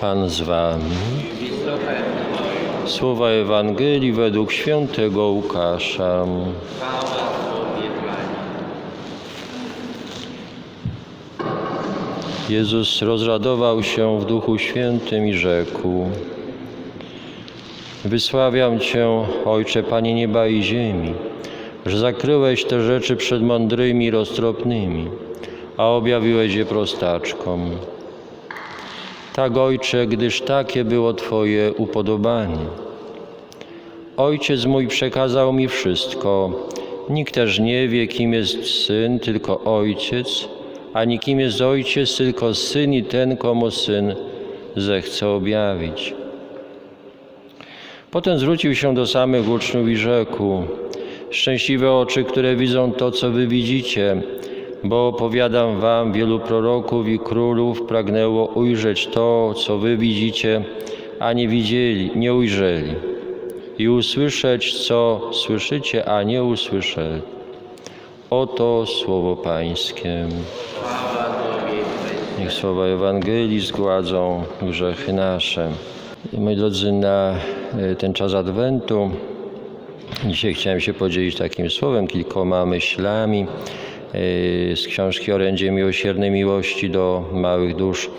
Pan z Wami. Słowa Ewangelii według świętego Łukasza. Jezus rozradował się w Duchu Świętym i rzekł: Wysławiam Cię, Ojcze, Panie nieba i ziemi, że zakryłeś te rzeczy przed mądrymi i roztropnymi, a objawiłeś je prostaczkom. Tak, Ojcze, gdyż takie było Twoje upodobanie. Ojciec mój przekazał mi wszystko. Nikt też nie wie, kim jest syn, tylko ojciec, ani kim jest ojciec, tylko syn i ten, komu syn zechce objawić. Potem zwrócił się do samych uczniów i rzekł: Szczęśliwe oczy, które widzą to, co wy widzicie, bo powiadam wam, wielu proroków i królów pragnęło ujrzeć to, co wy widzicie, a nie widzieli, nie ujrzeli, i usłyszeć, co słyszycie, a nie usłyszeli. Oto słowo Pańskie. Niech słowa Ewangelii zgładzą grzechy nasze. Moi drodzy, na e, ten czas Adwentu dzisiaj chciałem się podzielić takim słowem, kilkoma myślami z książki Orędzie Miłosiernej Miłości do Małych Dusz.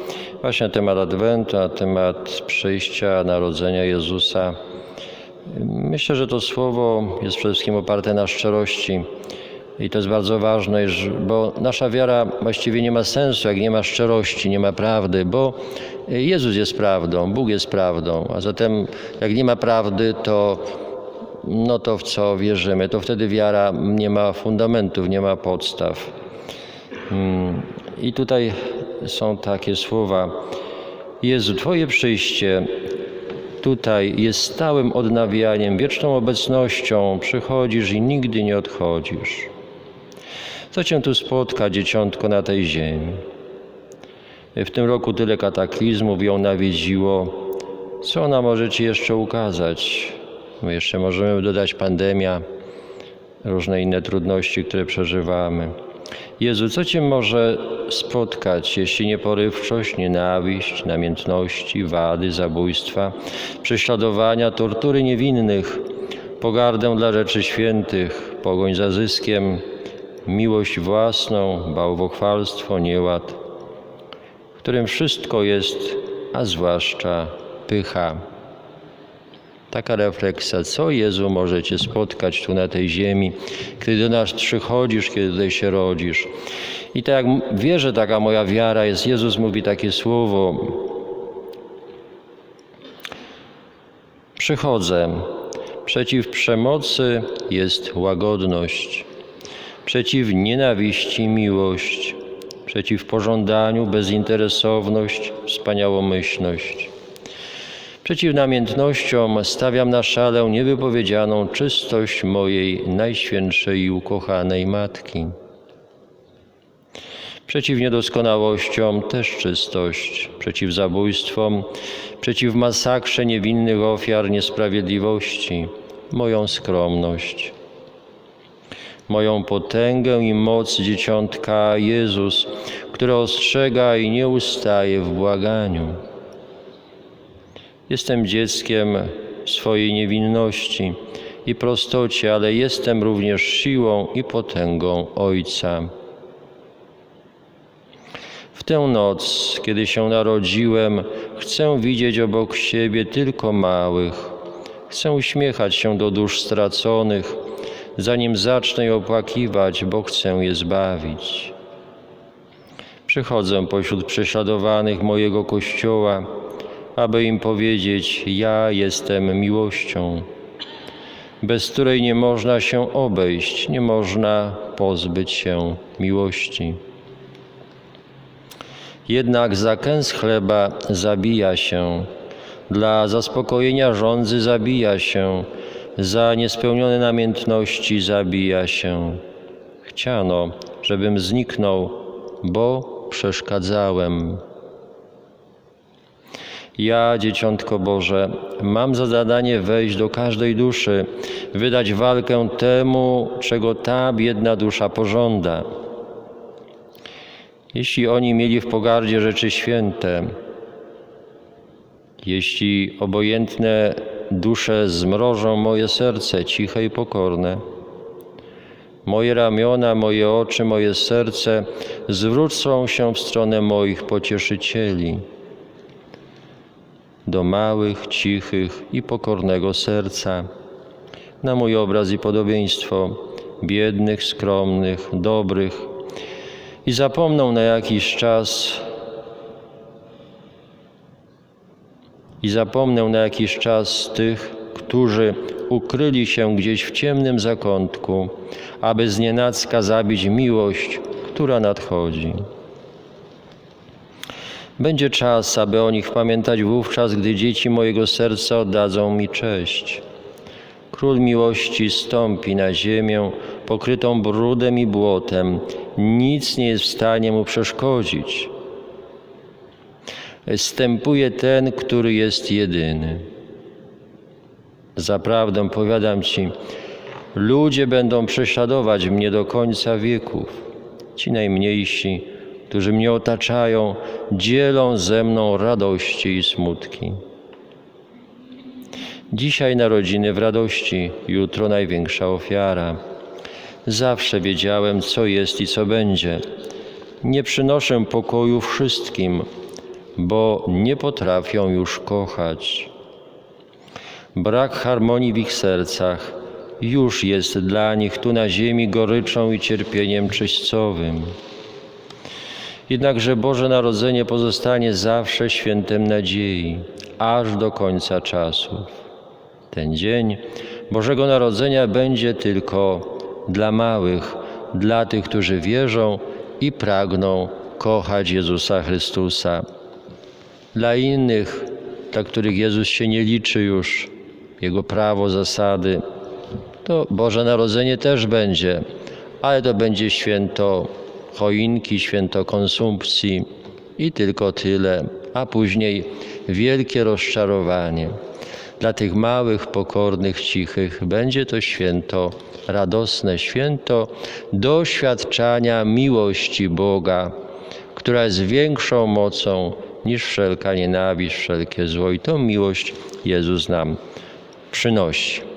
Właśnie na temat Adwentu, na temat przyjścia, narodzenia Jezusa. Myślę, że to słowo jest przede wszystkim oparte na szczerości. I to jest bardzo ważne, bo nasza wiara właściwie nie ma sensu, jak nie ma szczerości, nie ma prawdy, bo Jezus jest prawdą, Bóg jest prawdą, a zatem jak nie ma prawdy, to no to w co wierzymy, to wtedy wiara nie ma fundamentów, nie ma podstaw. Mm, I tutaj są takie słowa. Jezu, Twoje przyjście tutaj jest stałym odnawianiem, wieczną obecnością. Przychodzisz i nigdy nie odchodzisz. Co Cię tu spotka, dzieciątko, na tej ziemi? W tym roku tyle kataklizmów ją nawiedziło. Co ona może Ci jeszcze ukazać? Jeszcze możemy dodać pandemia, różne inne trudności, które przeżywamy. Jezu, co Cię może spotkać, jeśli nie porywczość, nienawiść, namiętności, wady, zabójstwa, prześladowania, tortury niewinnych, pogardę dla rzeczy świętych, pogoń za zyskiem, miłość własną, bałwochwalstwo, nieład, w którym wszystko jest, a zwłaszcza pycha. Taka refleksja, co Jezu może Cię spotkać tu na tej ziemi, kiedy do nas przychodzisz, kiedy tutaj się rodzisz. I tak jak wierzę, taka moja wiara jest, Jezus mówi takie słowo, przychodzę, przeciw przemocy jest łagodność, przeciw nienawiści miłość, przeciw pożądaniu bezinteresowność, wspaniałomyślność. Przeciw namiętnościom stawiam na szalę niewypowiedzianą czystość mojej najświętszej i ukochanej Matki. Przeciw niedoskonałościom też czystość, przeciw zabójstwom, przeciw masakrze niewinnych ofiar niesprawiedliwości, moją skromność. Moją potęgę i moc dzieciątka Jezus, które ostrzega i nie ustaje w błaganiu. Jestem dzieckiem swojej niewinności i prostocie, ale jestem również siłą i potęgą Ojca. W tę noc, kiedy się narodziłem, chcę widzieć obok siebie tylko małych. Chcę uśmiechać się do dusz straconych, zanim zacznę je opłakiwać, bo chcę je zbawić. Przychodzę pośród prześladowanych mojego Kościoła, aby im powiedzieć: Ja jestem miłością, bez której nie można się obejść, nie można pozbyć się miłości. Jednak za kęs chleba zabija się, dla zaspokojenia żądzy zabija się, za niespełnione namiętności zabija się. Chciano, żebym zniknął, bo przeszkadzałem. Ja, Dzieciątko Boże, mam za zadanie wejść do każdej duszy, wydać walkę temu, czego ta biedna dusza pożąda. Jeśli oni mieli w pogardzie rzeczy święte, Jeśli obojętne dusze zmrożą moje serce, ciche i pokorne, moje ramiona, moje oczy, moje serce zwrócą się w stronę moich pocieszycieli, do małych, cichych i pokornego serca, na mój obraz i podobieństwo, biednych, skromnych, dobrych, i zapomną na jakiś czas i zapomnę na jakiś czas tych, którzy ukryli się gdzieś w ciemnym zakątku, aby znienacka zabić miłość, która nadchodzi. Będzie czas, aby o nich pamiętać wówczas, gdy dzieci mojego serca oddadzą mi cześć. Król miłości stąpi na ziemię, pokrytą brudem i błotem. Nic nie jest w stanie mu przeszkodzić. Stępuje ten, który jest jedyny. Zaprawdę powiadam Ci, ludzie będą prześladować mnie do końca wieków. Ci najmniejsi, którzy mnie otaczają, dzielą ze mną radości i smutki. Dzisiaj narodziny w radości, jutro największa ofiara. Zawsze wiedziałem, co jest i co będzie. Nie przynoszę pokoju wszystkim, bo nie potrafią już kochać. Brak harmonii w ich sercach już jest dla nich tu na ziemi goryczą i cierpieniem czyśćcowym. Jednakże Boże Narodzenie pozostanie zawsze świętem nadziei, aż do końca czasów. Ten dzień Bożego Narodzenia będzie tylko dla małych, dla tych, którzy wierzą i pragną kochać Jezusa Chrystusa. Dla innych, dla których Jezus się nie liczy już, Jego prawo, zasady, to Boże Narodzenie też będzie, ale to będzie święto choinki, święto konsumpcji i tylko tyle, a później wielkie rozczarowanie. Dla tych małych, pokornych, cichych będzie to święto, radosne święto doświadczania miłości Boga, która jest większą mocą niż wszelka nienawiść, wszelkie zło. I tą miłość Jezus nam przynosi.